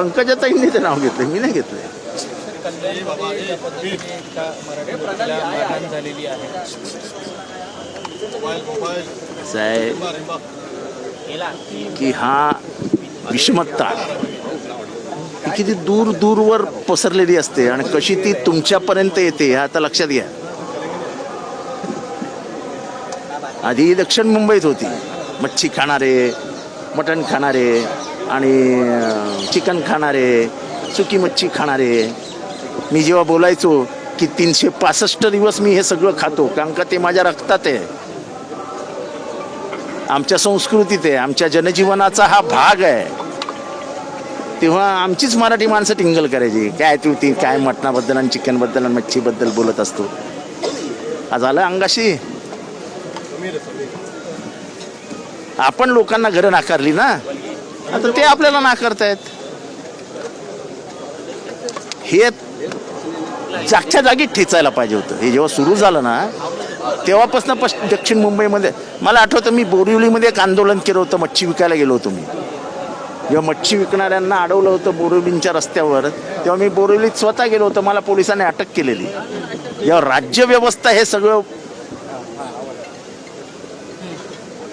पंकजाताईंनी ते नाव घेतलं मी नाही घेतलंय. साहेब की हा विषमत्ता ही किती दूर दूरवर पसरलेली असते आणि कशी ती तुमच्यापर्यंत येते हे आता लक्षात घ्या. आधी दक्षिण मुंबईत होती. मच्छी खाणारे मटण खाणारे आणि चिकन खाणारे सुकी मच्छी खाणारे. मी जेव्हा बोलायचो की तीनशे पासष्ट दिवस मी हे सगळं खातो कारण का ते माझ्या रक्तात आहे. आमच्या संस्कृतीत आहे आमच्या जनजीवनाचा हा भाग आहे. तेव्हा आमचीच मराठी माणसं टिंगल करायची काय तू ती काय मटणाबद्दल आणि चिकनबद्दल आणि मच्छीबद्दल बोलत असतो? आज आलं अंगाशी? आपण लोकांना घरं नाकारली ना? आता ते आपल्याला नाकारतायत. हे जागच्या जागी ठेचायला पाहिजे होतं. हे जेव्हा सुरू झालं ना तेव्हापासून पश दक्षिण मुंबईमध्ये मला आठवतं मी बोरिवलीमध्ये एक आंदोलन केलं होतं मच्छी विकायला गेलो होतो मी. जेव्हा मच्छी विकणाऱ्यांना अडवलं होतं बोरिवलींच्या रस्त्यावर तेव्हा मी बोरिवलीत स्वतः गेलो होतो मला पोलिसांनी अटक केलेली. जेव्हा राज्यव्यवस्था हे सगळं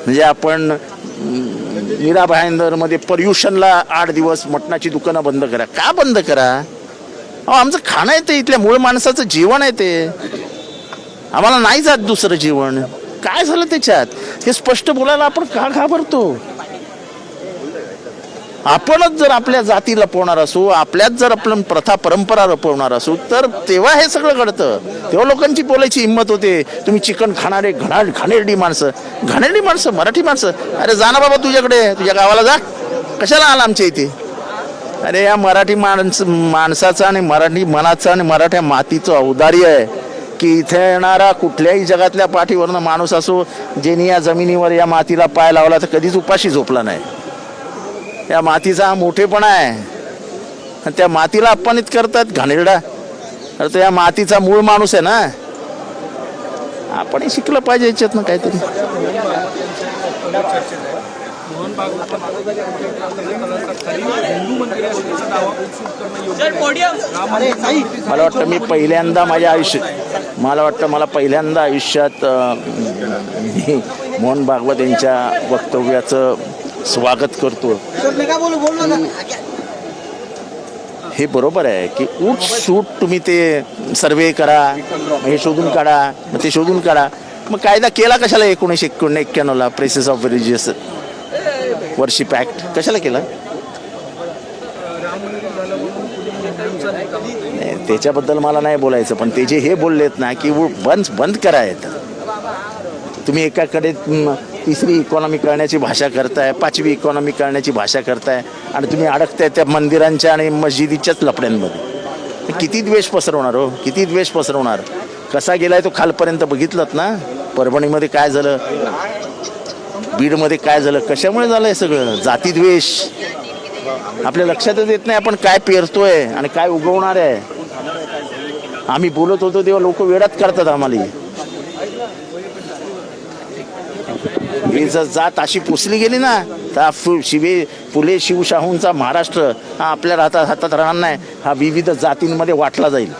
म्हणजे आपण मीरा भायंदरमध्ये पर्युषणला आठ दिवस मटणाची दुकानं बंद करा. का बंद करा? अहो आमचं खाणं आहे ते इथल्या मूळ माणसाचं जीवन आहे ते. आम्हाला नाही जात दुसरं जीवन काय झालं त्याच्यात? हे स्पष्ट बोलायला आपण का घाबरतो? आपणच जर आपल्या जाती लपवणार असू आपल्याच जर आपण प्रथा परंपरा लपवणार असू तर तेव्हा हे सगळं घडतं. तेव्हा लोकांची बोलायची हिंमत होते. तुम्ही चिकन खाणारे घणा घाणेरडी माणसं. घाणेरडी माणसं मराठी माणसं. अरे जा ना बाबा तुझ्याकडे तुझ्या गावाला जा. कशाला आला आमच्या इथे? अरे या मराठी माणस माणसाचं आणि मराठी मनाचं आणि मराठ्या मातीचं औदार्य आहे. की इथे येणारा कुठल्याही जगातल्या पाठीवरनं माणूस असो ज्यांनी या जमिनीवर या मातीला पाय लावला तर कधीच उपाशी झोपला नाही. या मातीचा हा मोठेपणा आहे. आणि त्या मातीला अपमानित करतात घाणेरडा. अरे तो या मातीचा मूळ माणूस आहे ना. आपण शिकलं पाहिजे याच्यातनं काहीतरी. मला वाटतं मी पहिल्यांदा माझ्या आयुष्यात मला वाटतं मला पहिल्यांदा आयुष्यात मोहन भागवत यांच्या वक्तव्याचं स्वागत करतो हे बरोबर आहे की उठ सूट तुम्ही ते सर्वे करा हे शोधून काढा मग ते शोधून काढा. मग कायदा केला कशाला एकोणीसशे एकोण एक्क्याण्णवला? Places of religious worship act कशाला केला? नाही, त्याच्याबद्दल मला नाही बोलायचं पण ते जे हे बोललेत ना की बंद बंद करायत तुम्ही एकाकडे तिसरी इकॉनॉमी करण्याची भाषा करताय पाचवी इकॉनॉमी करण्याची भाषा करताय आणि तुम्ही अडकताय त्या मंदिरांच्या आणि मस्जिदीच्याच लपड्यांमध्ये. किती द्वेष पसरवणार हो? किती द्वेष पसरवणार? कसा गेलाय तो खालपर्यंत बघितलात ना? परभणीमध्ये काय झालं? बीडमध्ये काय झालं? कशामुळे झालं आहे सगळं जातीद्वेष आपल्या लक्षातच येत नाही आपण काय पेरतोय आणि काय उगवणार आहे. आम्ही बोलत होतो तेव्हा लोक वेळात करतात आम्हाला. ही जर जात अशी पुसली गेली ना तर फु- शिवे फुले शिवशाहूंचा महाराष्ट्र हा आपल्या हातात हातात राहणार नाही. हा विविध जातींमध्ये वाटला जाईल.